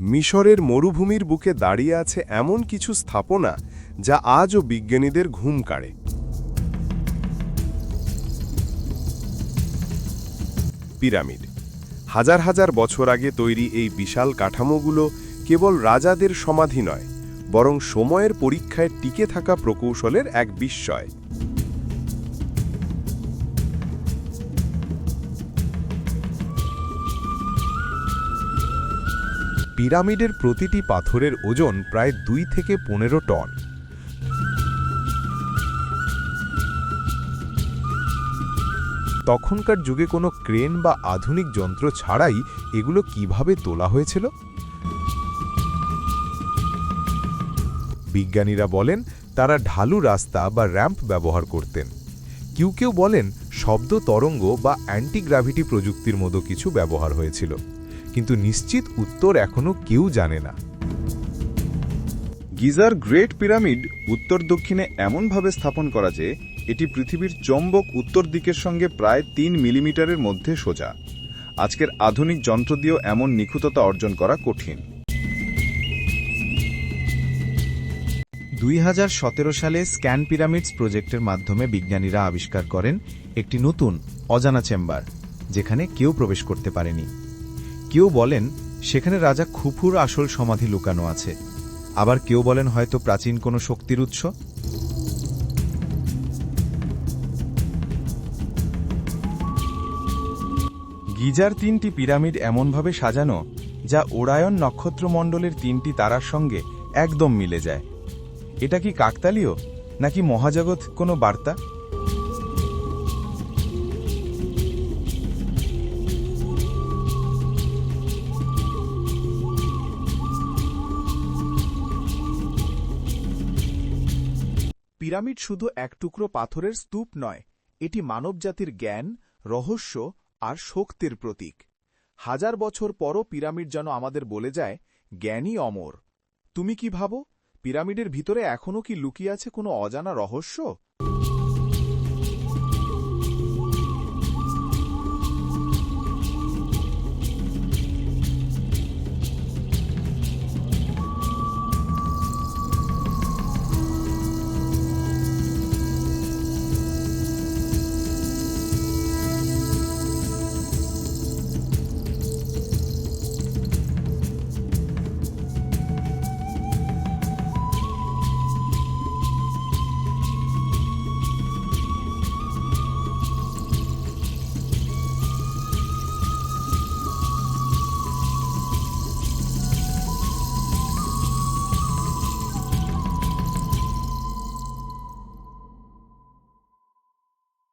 মিশরের মরুভূমির বুকে দাঁড়িয়ে আছে এমন কিছু স্থাপনা যা আজও বিজ্ঞানীদের ঘুম কাড়ে। পিরামিড। হাজার হাজার বছর আগে তৈরি এই বিশাল কাঠামোগুলো কেবল রাজাদের সমাধি নয়, বরং সময়ের পরীক্ষায় টিকে থাকা প্রকৌশলের এক বিস্ময়। পিরামিডের প্রতিটি পাথরের ওজন প্রায় দুই থেকে পনেরো টন। তখনকার যুগে কোনো ক্রেন বা আধুনিক যন্ত্র ছাড়াই এগুলো কীভাবে তোলা হয়েছিল? বিজ্ঞানীরা বলেন, তারা ঢালু রাস্তা বা র্যাম্প ব্যবহার করতেন। কেউ কেউ বলেন, শব্দ তরঙ্গ বা অ্যান্টিগ্র্যাভিটি প্রযুক্তির মতো কিছু ব্যবহার হয়েছিল। কিন্তু নিশ্চিত উত্তর এখনও কেউ জানে না। গিজার গ্রেট পিরামিড উত্তর দক্ষিণে এমনভাবে স্থাপন করা যে এটি পৃথিবীর চম্বক উত্তর দিকের সঙ্গে প্রায় তিন মিলিমিটারের মধ্যে সোজা। আজকের আধুনিক যন্ত্র দিয়েও এমন নিখুঁততা অর্জন করা কঠিন। দুই হাজার সতেরো সালে স্ক্যান পিরামিডস প্রজেক্টের মাধ্যমে বিজ্ঞানীরা আবিষ্কার করেন একটি নতুন অজানা চেম্বার যেখানে কেউ প্রবেশ করতে পারেনি। কেউ বলেন, সেখানে রাজা খুফুর আসল সমাধি লুকানো আছে। আবার কেউ বলেন, হয়তো প্রাচীন কোনো শক্তির উৎস? গিজার তিনটি পিরামিড এমনভাবে সাজানো, যা ওরায়ন নক্ষত্রমণ্ডলের তিনটি তারার সঙ্গে একদম মিলে যায়। এটা কি কাকতালীয়, নাকি মহাজগৎ কোনো বার্তা? পিরামিড শুধু এক টুকরো পাথরের স্তূপ নয়, এটি মানবজাতির জ্ঞান, রহস্য আর শক্তির প্রতীক। হাজার বছর পরও পিরামিড যেন আমাদের বলে যায় জ্ঞানই অমর। তুমি কি ভাবো, পিরামিডের ভিতরে এখনও কি লুকিয়ে আছে কোনো অজানা রহস্য?